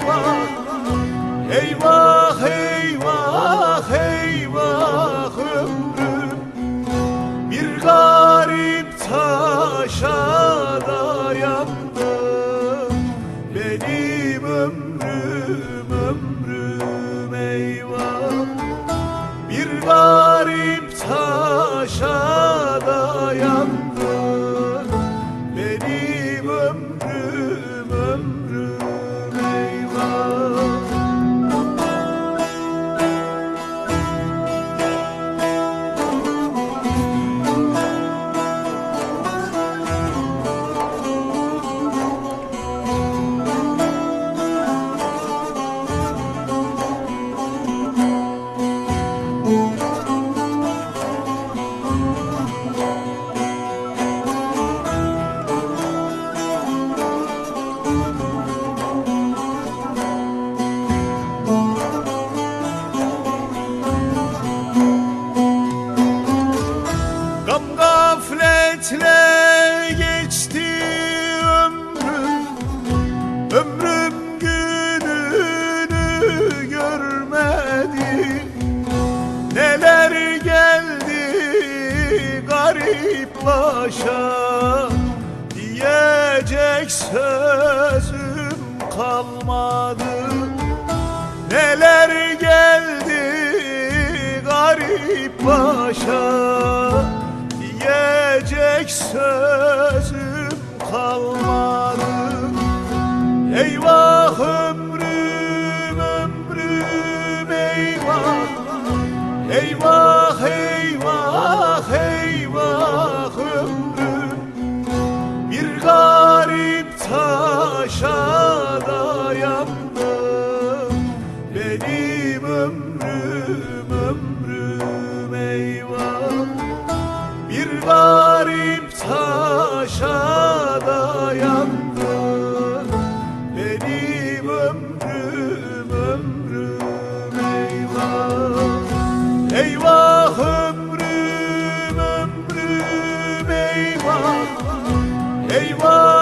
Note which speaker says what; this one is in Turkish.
Speaker 1: eyvah Eyvah eyvah eyvah ömrüm. Bir garip taşa dayandı. Benim ömrüm ömrüm. Gam gafletle geçti ömrüm. Ömrüm gününü görmedi. Neler geldi garip başa Diyecek sözüm kalmadı. Neler geldi garip başa Sözüm kalmadı. Eyvah ömrüm ömrüm eyvah. Eyvah eyvah eyvah ömrüm. Bir garip taşa Eyvah ömrüm ömrüm eyvah. Eyvah.